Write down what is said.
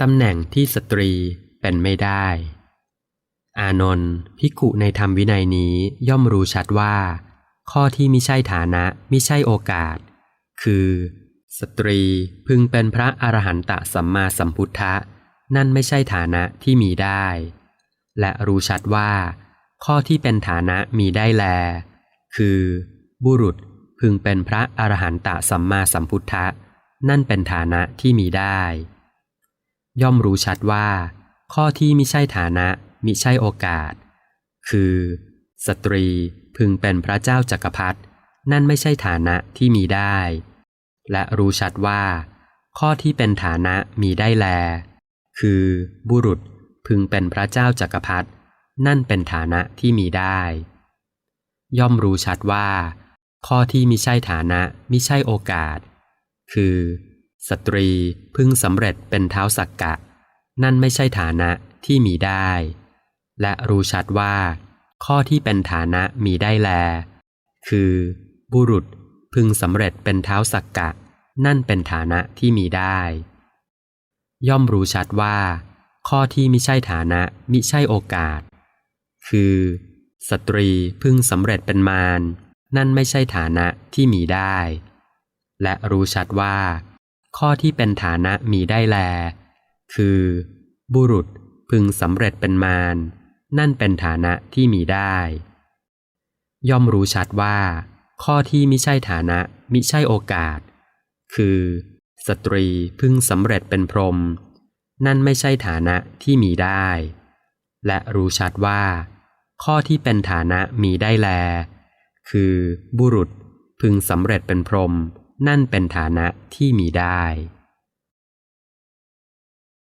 ตำแหน่งที่สตรีเป็นไม่ได้ อานนท์ภิกุในธรรมวินัยนี้ย่อมรู้ชัดว่า ข้อที่มิใช่ฐานะมิใช่โอกาส คือ สตรีพึงเป็นพระอรหันตสัมมาสัมพุทธะ นั่นไม่ใช่ฐานะที่มีได้ และรู้ชัดว่า ข้อที่เป็นฐานะมีได้แล คือ บุรุษพึงเป็นพระอรหันตสัมมาสัมพุทธะ นั่นเป็นฐานะที่มีได้ ย่อมรู้ชัดว่า ข้อที่มิใช่ฐานะมิใช่โอกาส คือ สตรีพึงเป็นพระเจ้าจักรพรรดินั่นไม่ใช่ฐานะที่มีได้ และรู้ชัดว่า ข้อที่เป็นฐานะมีได้แล คือบุรุษพึงเป็นพระเจ้าจักรพรรดินั่นเป็นฐานะที่มีได้ ย่อมรู้ชัดว่า ข้อที่มิใช่ฐานะมิใช่โอกาส คือ สตรีพึงสำเร็จเป็นเท้าสักกะ นั่นไม่ใช่ฐานะที่มีได้ และรู้ชัดว่า ข้อที่เป็นฐานะมีได้แล คือ บุรุษพึงสำเร็จเป็นเท้าสักกะ นั่นเป็นฐานะที่มีได้ ย่อมรู้ชัดว่า ข้อที่ไมิใช่ฐานะมิใช่โอกาส คือ สตรีพึงสำเร็จเป็นมารนั่นไม่ใช่ฐานะที่มีได้ และรู้ชัดว่า ข้อที่เป็นฐานะมีได้แล คือ บุรุษพึงสำเร็จเป็นมาร นั่นเป็นฐานะที่มีได้ ย่อมรู้ชัดว่า ข้อที่มิใช่ฐานะมิใช่โอกาส คือ สตรีพึงสำเร็จเป็นพรหมนั่นไม่ใช่ฐานะที่มีได้ และรู้ชัดว่า ข้อที่เป็นฐานะมีได้แล คือ บุรุษพึงสำเร็จเป็นพรหม นั่นเป็นฐานะที่มีได้